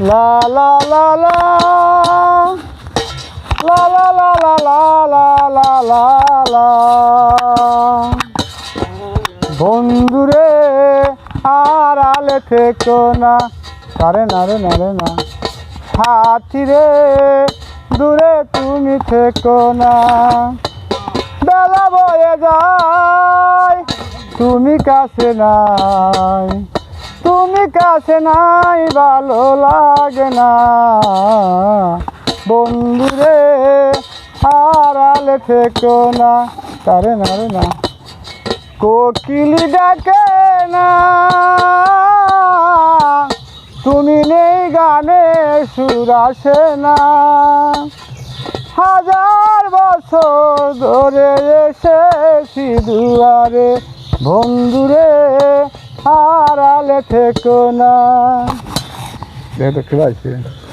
লা লা লা লা লা লা লা লা লা লা লা লা লা বন্ধুরে আর আলে থেকো না। আরে না রে না রে, না। সাথী রে, দূরে তুমি থেকো না। বেলা বয়ে যায়, তুমি কাছে নাই। তুমি কাছে নাই, ভালো লাগে না। বন্ধুরে আর আলে থেকো না। তারে না রে না। কোকিলি ডাকে না। তুমি নেই গানে, সুর আসে না। হাজার বছর ধরে এসেছি দুয়ারে। বন্ধুরে হারালে থেকো না। দেখতে পাইছি